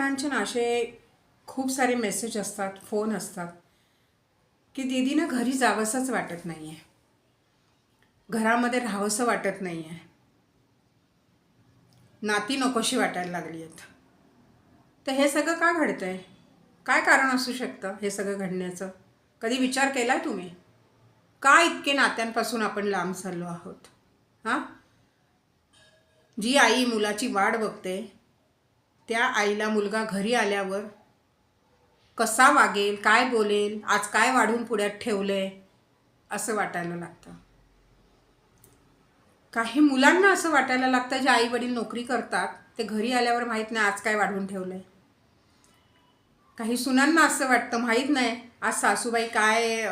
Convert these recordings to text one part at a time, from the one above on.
मुलांचे असे खूप सारे मेसेज असतात फोन असतात की दीदीनं घरी जावंसंच वाटत नाही आहे घरामध्ये राहावंसं वाटत नाही आहे नाती नकोशी वाटायला लागली आहेत तर हे सगळं का घडतं आहे काय कारण असू शकतं हे सगळं घडण्याचं? कधी विचार केला आहे तुम्ही? का इतके नात्यांपासून आपण लांब चाललो आहोत? हां? जी आई मुलाची वाट बघते त्या आईला मुलगा घरी आल्यावर कसा वागेल काय बोलेल आज काय वाढून पुढ्यात आहे असं वाटायला लागतं. काही मुलांना असं वाटायला लागतं जे आई वडील नोकरी करतात ते घरी आल्यावर माहीत नाही आज काय वाढवून आहे काही सुनांना असं वाटतं माहीत नाही आज सासूबाई काय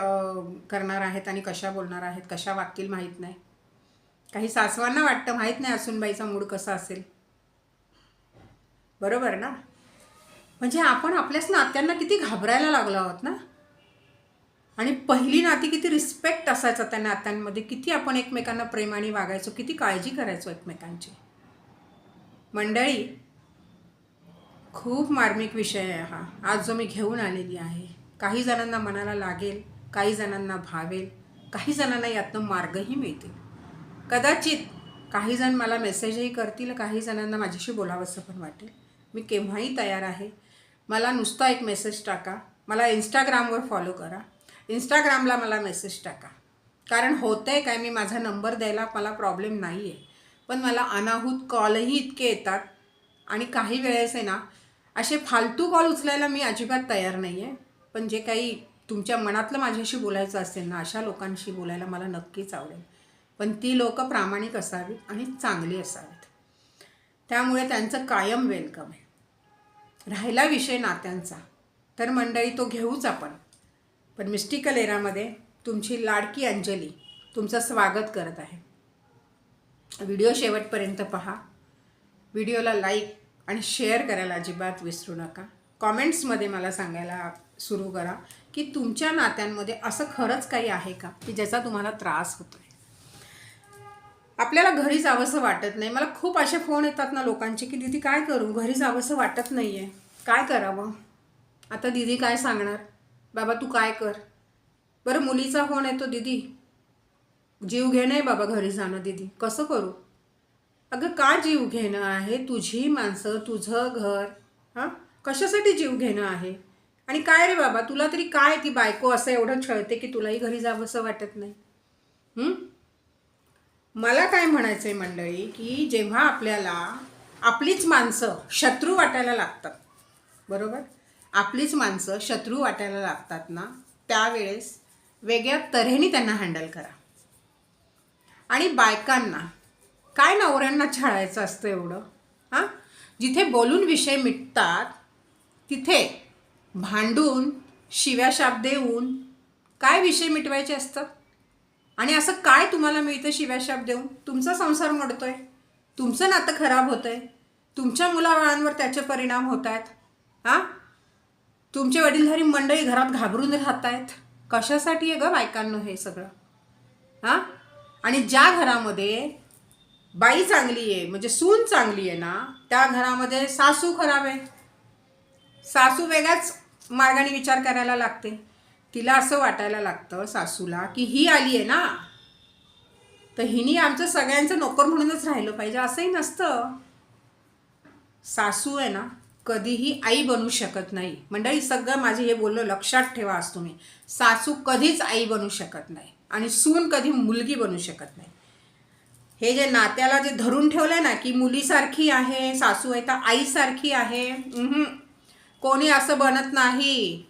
करणार आहेत आणि कशा बोलणार आहेत कशा वागतील माहीत नाही. काही सासवांना वाटतं माहीत नाही असूनबाईचा मूड कसा असेल. बरोबर ना? म्हणजे आपण आपल्याच नात्यांना किती घाबरायला लागलो आहोत ना? आणि पहिली नाती किती रिस्पेक्ट असायचा त्या नात्यांमध्ये किती आपण एकमेकांना प्रेमाने वागायचो किती काळजी करायचो एकमेकांची. मंडळी खूप मार्मिक विषय आहे हा. आज जो मी घेऊन आलेली आहे काही जणांना मनाला लागेल काही जणांना भावेल काही जणांना यातनं मार्गही मिळतील. कदाचित काही जण मला मेसेजही करतील काही जणांना माझ्याशी बोलावंसं पण वाटेल. मी केव्हाही तयार आहे. मला नुसता एक मेसेज टाका. मला इंस्टाग्रामवर फॉलो करा. इंस्टाग्रामला मला मेसेज टाका. कारण होतं आहे काय मी माझा नंबर द्यायला मला प्रॉब्लेम नाही आहे पण मला अनाहूत कॉलही इतके येतात. आणि काही वेळेस आहे ना असे फालतू कॉल उचलायला मी अजिबात तयार नाही आहे पण जे काही तुमच्या मनातलं माझ्याशी बोलायचं असेल ना अशा लोकांशी बोलायला मला नक्कीच आवडेल. पण ती लोकं प्रामाणिक असावीत आणि चांगली असावीत. त्यामुळे त्यांचं कायम वेलकम आहे. राहिला विषय नात्यांचा. तर मंडळी तो घेऊच आपण. पण मिस्टिकल एरामध्ये तुमची लाडकी अंजली तुमचं स्वागत करत आहे. व्हिडिओ शेवटपर्यंत पहा. व्हिडिओला लाईक आणि शेअर करायला अजिबात विसरू नका. कॉमेंट्समध्ये मला सांगायला सुरू करा की तुमच्या नात्यांमध्ये असं खरंच काही आहे का की ज्याचा तुम्हाला त्रास होतो आहे आपल्याला घरी जावंसं वाटत नाही. मला खूप असे फोन येतात ना लोकांचे की दिदी काय करू? घरी जावंसं वाटत नाही आहे काय करावं? आता दिदी काय सांगणार? बाबा तू काय कर? बरं मुलीचा फोन येतो दिदी जीव घेणं आहे बाबा घरी जाणं दिदी. कसं करू? अगं का जीव घेणं आहे? तुझी माणसं तुझं घर. हां? कशासाठी जीव घेणं आहे? आणि काय रे बाबा तुला तरी काय ती बायको असं एवढं छळते की तुलाही घरी जावंसं वाटत नाही. मला काय म्हणायचं आहे मंडळी की जेव्हा आपल्याला आपलीच माणसं शत्रू वाटायला लागतात बरोबर? आपलीच माणसं शत्रू वाटायला लागतात ना त्यावेळेस वेगळ्या तऱ्हेने त्यांना हँडल करा. आणि बायकांना काय नवऱ्यांना छळायचं असतं एवढं? हां? जिथे बोलून विषय मिटतात तिथे भांडून शिव्याशाप देऊन काय विषय मिटवायचे असतात? आणि असं काय तुम्हाला मिळतं शिव्याशाप देऊन? तुमचा संसार मोडतोय. तुमचं नातं खराब होतंय. तुमच्या मुलाबाळांवर त्याचे परिणाम होत आहेत हां? तुमचे वडीलधारी मंडळी घरात घाबरून राहत आहेत कशासाठी आहे ग बायकांनो हे सगळं? हां? आणि ज्या घरामध्ये बाई चांगली आहे म्हणजे सून चांगली आहे ना त्या घरामध्ये सासू खराब आहे. सासू वेगळ्याच मार्गाने विचार करायला लागते. तिला असं वाटायला लागतं सासूला की ही आली आहे ना. तर हिनी आमचं सगळ्यांचं नोकर म्हणूनच राहिलं पाहिजे असंही नसतं. सासू आहे ना कधीही आई बनू शकत नाही. मंडळी सगळं माझे हे बोललं लक्षात ठेवा आज तुम्ही. सासू कधीच आई बनू शकत नाही आणि सून कधी मुलगी बनू शकत नाही. हे जे नात्याला जे धरून ठेवलंय ना की मुलीसारखी आहे सासू आहे तर आईसारखी आहे. कोणी असं बनत नाही.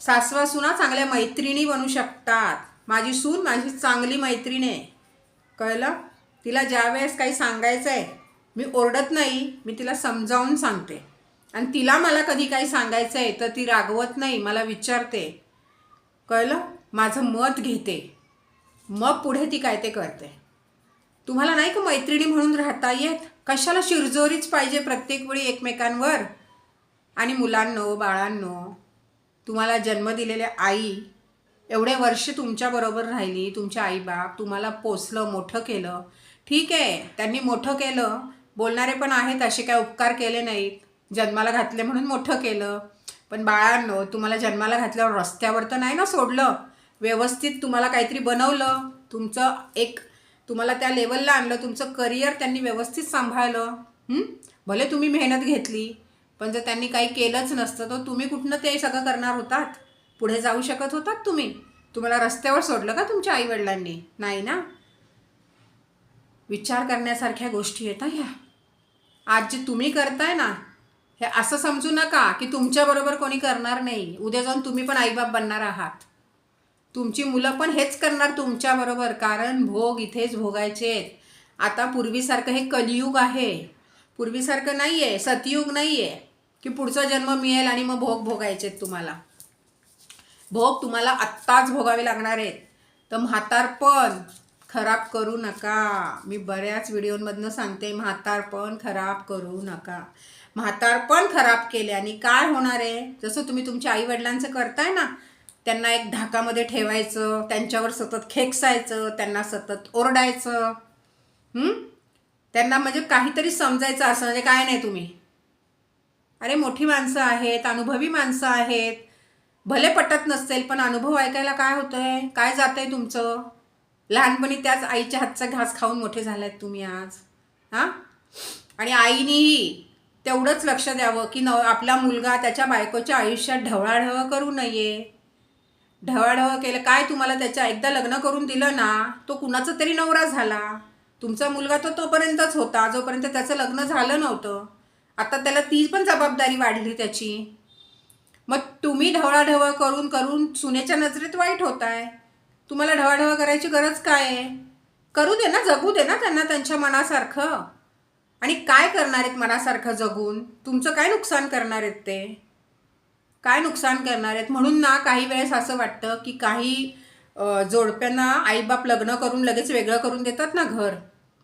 सासवा सुना चांगल्या मैत्रिणी बनू शकतात. माझी सून माझी चांगली मैत्रीण आहे. कळलं? तिला ज्यावेळेस काही सांगायचं आहे मी ओरडत नाही मी तिला समजावून सांगते. आणि तिला मला कधी काही सांगायचं आहे तर ती रागवत नाही मला विचारते. कळलं? माझं मत घेते. मग पुढे ती काय ते करते. तुम्हाला नाही का मैत्रिणी म्हणून राहता येत? कशाला शिरजोरीच पाहिजे प्रत्येक वेळी एकमेकांवर? आणि मुलांनो बाळांनो तुम्हाला जन्म दिलेल्या आई एवढे वर्ष तुमच्याबरोबर राहिली तुमच्या आईबाप तुम्हाला पोचलं मोठं केलं. ठीक आहे त्यांनी मोठं केलं. बोलणारे पण आहेत असे काय उपकार केले नाहीत. जन्माला घातले म्हणून मोठं केलं. पण बाळांनो तुम्हाला जन्माला घातल्यावर रस्त्यावर तर नाही ना सोडलं. व्यवस्थित तुम्हाला काहीतरी बनवलं. तुमचं एक तुम्हाला त्या लेवलला आणलं. तुमचं करिअर त्यांनी व्यवस्थित सांभाळलं. भले तुम्ही मेहनत घेतली पण जर त्यांनी काही केलंच नसतं तर तुम्ही कुठनं ते सगळं करणार होतात? पुढे जाऊ शकत होतात तुम्ही? तुम्हाला रस्त्यावर सोडलं का तुमच्या आईवडिलांनी? नाही ना? विचार करण्यासारख्या गोष्टी आहेत ह्या. आज जे तुम्ही करताय ना हे असं समजू नका की तुमच्याबरोबर कोणी करणार नाही. उद्या जाऊन तुम्ही पण आईबाप बनणार आहात. तुमची मुलं पण हेच करणार तुमच्याबरोबर कारण भोग इथेच भोगायचे आहेत. आता पूर्वीसारखं हे कलियुग आहे. पूर्वीसारखं नाही आहे सतयुग नाही आहे की पुढचा जन्म मिळेल आणि मग भोग भोगायचे आहेत तुम्हाला. भोग तुम्हाला आत्ताच भोगावे लागणार आहेत. तर म्हातारपण खराब करू नका. मी बऱ्याच व्हिडिओमधनं सांगते म्हातारपण खराब करू नका. म्हातारपण खराब केल्याने काय होणार आहे? जसं तुम्ही तुमच्या आईवडिलांचं करताय ना त्यांना एक धाकामध्ये ठेवायचं त्यांच्यावर सतत खेकसायचं त्यांना सतत ओरडायचं त्यांना म्हणजे काहीतरी समजायचं असं म्हणजे काय नाही तुम्ही. अरे मोठी माणसं आहेत अनुभवी माणसं आहेत. भले पटत नसेल पण अनुभव ऐकायला काय होतं आहे काय जातंय तुमचं? लहानपणी त्याच आईच्या हातचा घास खाऊन मोठे झालात तुम्ही आज. हां? आणि आईनेही तेवढंच लक्ष द्यावं की न आपला मुलगा त्याच्या बायकोच्या आयुष्यात ढवळाढवळ करू नये. ढवळाढवळ केलं काय तुम्हाला त्याच्या एकदा लग्न करून दिलं ना तो कुणाचा तरी नवरा झाला. तुमचा मुलगा तो तोपर्यंतच होता जोपर्यंत त्याचं लग्न झालं नव्हतं. आता त्याला ती पण जबाबदारी वाढली त्याची. मग तुम्ही ढवळाढवळ करून करून सुनेच्या नजरेत वाईट होत आहे तुम्हाला ढवळाढवळ करायची गरज काय आहे? करू दे ना जगू दे ना त्यांना त्यांच्या मनासारखं. आणि काय करणार आहेत मनासारखं जगून? तुमचं काय नुकसान करणार आहेत ते? काय नुकसान करणार आहेत? म्हणून ना काही वेळेस असं वाटतं की काही जोडप्यांना आईबाप लग्न करून लगेच वेगळं करून देतात ना घर.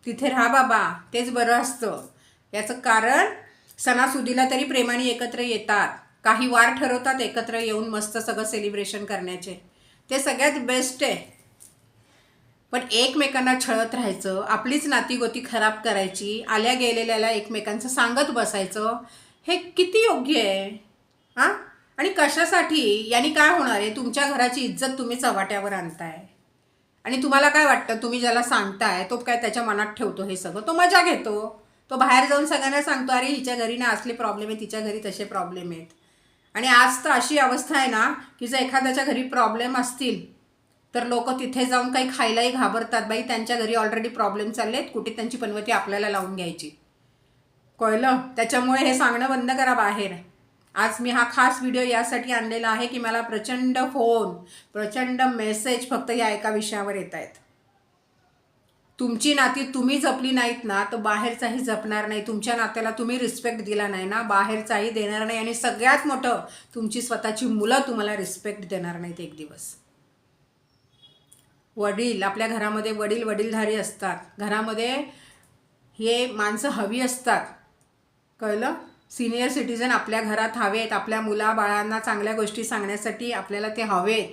तिथे राहा बाबा तेच बरं असतं. याचं कारण सणासुदीला तरी प्रेमाने एकत्र येतात. काही वार ठरवतात एकत्र येऊन मस्त सगळं सेलिब्रेशन करण्याचे. ते सगळ्यात बेस्ट आहे. पण एकमेकांना छळत राहायचं आपलीच नातीगोती खराब करायची आल्या गेलेल्याला एकमेकांचं सांगत बसायचं हे किती योग्य आहे? हां? आणि कशासाठी? यांनी काय होणार आहे? तुमच्या घराची इज्जत तुम्ही चव्हाट्यावर आणताय. आणि तुम्हाला काय वाटतं? तुम्ही ज्याला सांगताय तो काय त्याच्या मनात ठेवतो हे सगळं? तो मजा घेतो. तो बाहेर जाऊन सगळ्यांना सांगतो अरे हिच्या घरी ना असले प्रॉब्लेम आहेत तिच्या घरी तसे प्रॉब्लेम आहेत. आणि आज तर अशी अवस्था आहे ना की जर एखाद्याच्या घरी प्रॉब्लेम असतील तर लोक तिथे जाऊन काही खायलाही घाबरतात. बाई त्यांच्या घरी ऑलरेडी प्रॉब्लेम चालले आहेत कुठे त्यांची पनवती आपल्याला लावून घ्यायची. कळलं? त्याच्यामुळे हे सांगणं बंद करा बाहेर. आज मी हा खास व्हिडिओ यासाठी आणलेला आहे की मला प्रचंड फोन प्रचंड मेसेज फक्त या एका विषयावर येत आहेत तुमची नाती तुम्ही जपली नाहीत ना तर बाहेरचाही जपणार नाही. तुमच्या नात्याला तुम्ही रिस्पेक्ट दिला नाही ना बाहेरचाही देणार नाही आणि सगळ्यात मोठं तुमची स्वतःची मुलं तुम्हाला रिस्पेक्ट देणार नाहीत एक दिवस. वडील आपल्या घरामध्ये वडील वडीलधारी असतात. घरामध्ये हे माणसं हवी असतात. कळलं? सिनियर सिटीजन आपल्या घरात हवेत आपल्या मुलाबाळांना चांगल्या गोष्टी सांगण्यासाठी आपल्याला ते हवेत.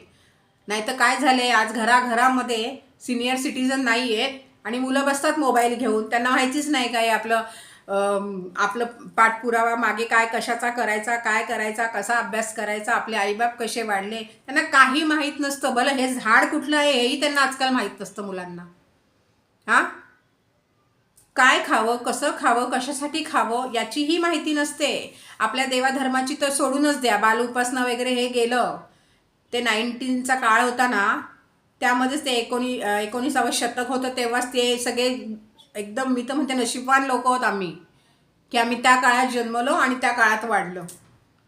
नाही तर काय झाले आज घराघरामध्ये सिनियर सिटीजन नाही आहेत आणि मुलं बसतात मोबाईल घेऊन. त्यांना माहितीच नाही काय आपलं आपलं पाठपुरावा मागे काय कशाचा करायचा काय करायचा कसा अभ्यास करायचा आपले आईबाप कसे वाढले त्यांना काही माहीत नसतं. भलं हे झाड कुठलं आहे हेही त्यांना आजकाल माहीत नसतं मुलांना. हां? काय खावं कसं खावं कशासाठी खावं याचीही माहिती नसते. आपल्या देवाधर्माची तर सोडूनच द्या. बाल उपासना वगैरे हे गेलं. ते नाईन्टीनचा काळ होता ना त्यामध्येच ते एकोणी एकोणीसावं शतक होतं तेव्हाच ते सगळे एकदम मी तर म्हणते नशीबवान लोक आहोत आम्ही की आम्ही त्या काळात जन्मलो आणि त्या काळात वाढलो.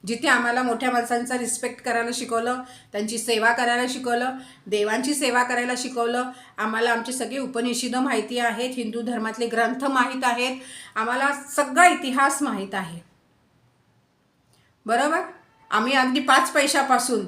जिथे आम्हाला मोठ्या माणसांचा रिस्पेक्ट करायला शिकवलं त्यांची सेवा करायला शिकवलं देवांची सेवा करायला शिकवलं आम्हाला आमचे सगळे उपनिषदं माहिती आहेत हिंदू धर्मातले ग्रंथ माहीत आहेत आम्हाला सगळा इतिहास माहीत आहे. बरोबर? आम्ही अगदी पाच पैशापासून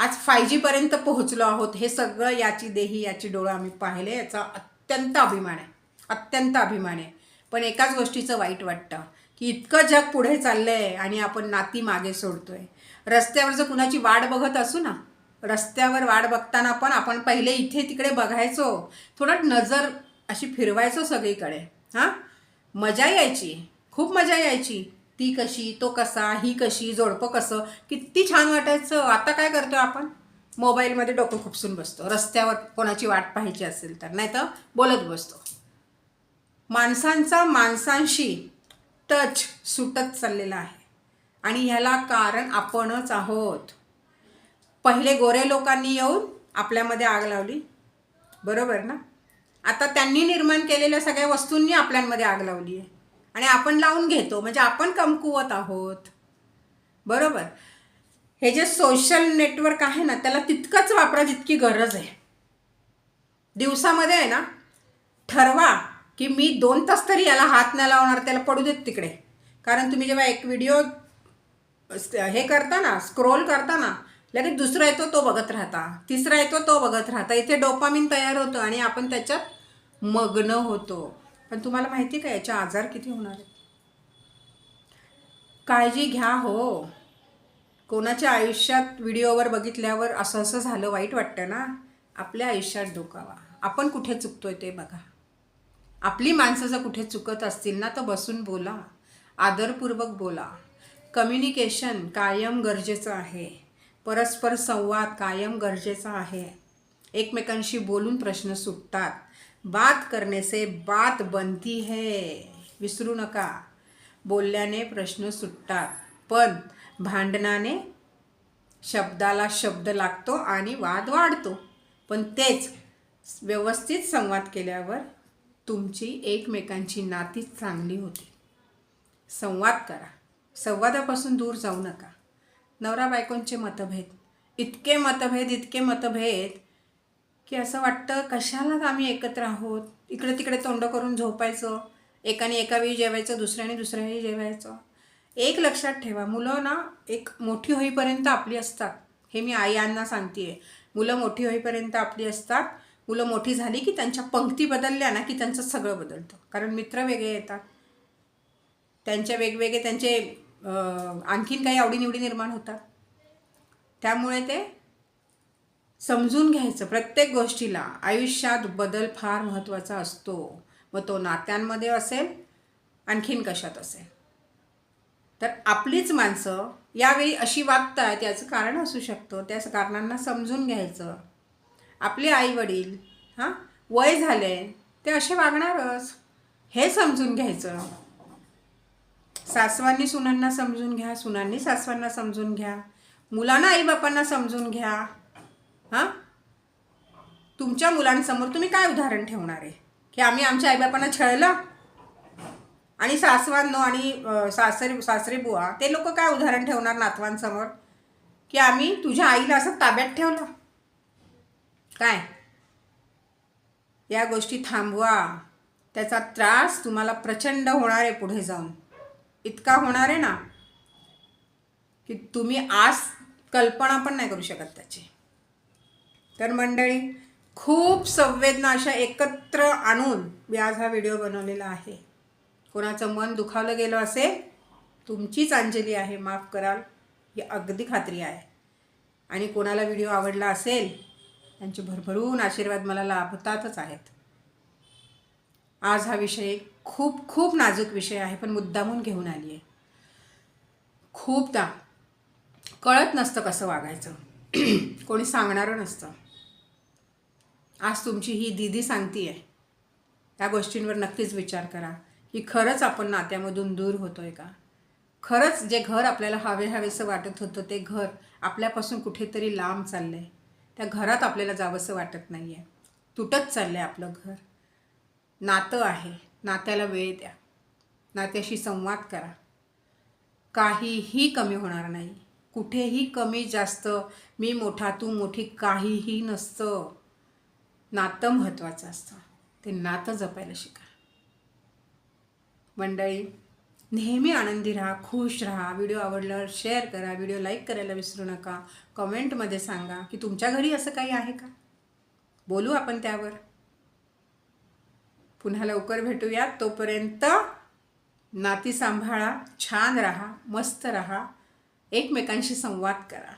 आज फाय जीपर्यंत पोहोचलो आहोत. हे सगळं याची देही याची डोळं आम्ही पाहिले. याचा अत्यंत अभिमान आहे. अत्यंत अभिमान आहे. पण एकाच गोष्टीचं वाईट वाटतं की इतकं जग पुढे चाललं आहे आणि आपण नाती मागे सोडतो आहे रस्त्यावर जर कुणाची वाट बघत असू ना रस्त्यावर वाट बघताना पण आपण पहिले इथे तिकडे बघायचो. थोडं नजर अशी फिरवायचो सगळीकडे. हां? मजा यायची. खूप मजा यायची. ती कशी तो कसा ही कशी जोडपं कसं किती छान वाटायचं. आता काय करतो आपण? मोबाईलमध्ये डोकं खुपसून बसतो. रस्त्यावर कोणाची वाट पाहायची असेल तर. नाही तर बोलत बसतो. माणसांचा माणसांशी टच सुटत चाललेला आहे. आणि ह्याला कारण आपणच आहोत. पहिले गोरे लोकांनी येऊन आपल्यामध्ये आग लावली. बरोबर ना? आता त्यांनी निर्माण केलेल्या सगळ्या वस्तूंनी आपल्यांमध्ये आग लावली आहे. आणि आपण लावून घेतो म्हणजे आपण कमकुवत आहोत. बरोबर? हे जे सोशल नेटवर्क आहे ना त्याला तितकंच वापरा जितकी गरज आहे. दिवसामध्ये आहे ना ठरवा की मी दोन तास तरी याला हात नाही लावणार त्याला पडू देत तिकडे. कारण तुम्ही जेव्हा एक व्हिडिओ हे करता ना स्क्रोल करता ना लगेच दुसरा येतो तो बघत राहता. तिसरा येतो तो बघत राहता. इथे डोपामिन तयार होतो आणि आपण त्याच्यात मग्न होतो. पण तुम्हाला माहिती का याचे आजार किती होणार आहेत? काळजी घ्या हो. कोणाच्या आयुष्यात व्हिडिओवर बघितल्यावर असं असं झालं वाईट वाटतं ना आपल्या आयुष्यात डोकावा. आपण कुठे चुकतोय ते बघा. आपली माणसं जर कुठे चुकत असतील ना तर बसून बोला. आदरपूर्वक बोला. कम्युनिकेशन कायम गरजेचं आहे. परस्पर संवाद कायम गरजेचा आहे. एकमेकांशी बोलून प्रश्न सुटतात. बात करने से बात बनती है। विसरू नका। बोलल्याने प्रश्न सुटतात. पण भांडणाने शब्दाला शब्द लागतो आणि वाद वाढतो. पण तेच व्यवस्थित संवाद केल्यावर तुमची एकमेकांची नाती चांगली होती. संवाद करा. संवादापासून दूर जाऊ नका. नवरा बायकोंचे मतभेद. इतके मतभेद इतके मतभेद की असं वाटतं कशालाच आम्ही एकत्र आहोत? इकडे तिकडे तोंड करून झोपायचं एकाने एका वेळी जेवायचं दुसऱ्याने दुसऱ्या वेळी जेवायचं. एक लक्षात ठेवा मुलं ना एक मोठी होईपर्यंत आपली असतात. हे मी आईयांना सांगते आहे मुलं मोठी होईपर्यंत आपली असतात. मुलं मोठी झाली की त्यांच्या पंक्ती बदलल्या ना की त्यांचं सगळं बदलतं. कारण मित्र वेगळे येतात. त्यांचे वेगवेगळे त्यांचे आणखीन काही आवडीनिवडी निर्माण होतात. त्यामुळे ते समजून घ्यायचं. प्रत्येक गोष्टीला आयुष्यात बदल फार महत्त्वाचा असतो. मग तो नात्यांमध्ये असेल आणखीन कशात असेल? तर आपलीच माणसं यावेळी अशी वागतायत याचं कारण असू शकतं. त्या कारणांना समजून घ्यायचं. आपले आईवडील हां वय झाले ते असे वागणारच. हे समजून घ्यायचं. सासवांनी सुनांना समजून घ्या सुनांनी सासवांना समजून घ्या. मुलांना आईबापांना समजून घ्या. हां? तुमच्या मुलांसमोर तुम्ही काय उदाहरण ठेवणार आहे? की आम्ही आमच्या आईबापांना छळलं? आणि सासवांनो आणि सासरे सासरे बुवा ते लोक काय उदाहरण ठेवणार नातवांसमोर? की आम्ही तुझ्या आईला असं ताब्यात ठेवलं? काय? या गोष्टी थांबवा. त्याचा त्रास तुम्हाला प्रचंड होणार आहे पुढे जाऊन. इतका होणार आहे ना की तुम्ही आज कल्पना पण नाही करू शकत त्याची. तर मंडळी खूप संवेदना अशा एकत्र आणून मी आज हा व्हिडिओ बनवलेला आहे. कोणाचं मन दुखावलं गेलं असेल तुमचीच अंजली आहे माफ कराल ही अगदी खात्री आहे. आणि कोणाला व्हिडिओ आवडला असेल त्यांचे भरभरून आशीर्वाद मला लाभतातच आहेत. आज हा विषय खूप खूप नाजूक विषय आहे पण मुद्दामून घेऊन आली आहे खूपदा कळत नसतं कसं वागायचं. कोणी सांगणारं नसतं. आज तुमची ही दिदी सांगती आहे त्या गोष्टींवर नक्कीच विचार करा. की खरंच आपण नात्यामधून दूर होतो आहे का? खरंच जे घर आपल्याला हवे हवेसं वाटत होतं ते घर आपल्यापासून कुठेतरी लांब चाललं आहे त्या घरात आपल्याला जावंसं वाटत नाही आहे तुटत चाललं आहे आपलं घर. नातं आहे. नात्याला वेळ द्या. नात्याशी संवाद करा. काहीही कमी होणार नाही. कुठेही कमी जास्त मी मोठा तू मोठी काहीही नसतं. नातं महत्त्वाचं असतं. ते नातं जपायला शिका. मंडळी नेहमी आनंदी राहा खुश राहा व्हिडिओ आवडल्यावर शेअर करा व्हिडिओ लाईक करायला विसरू नका. कमेंटमध्ये सांगा की तुमच्या घरी असं काही आहे का? बोलू आपण त्यावर. पुन्हा लवकर भेटूयात तोपर्यंत नाती सांभाळा छान राहा मस्त राहा एकमेकांशी संवाद करा.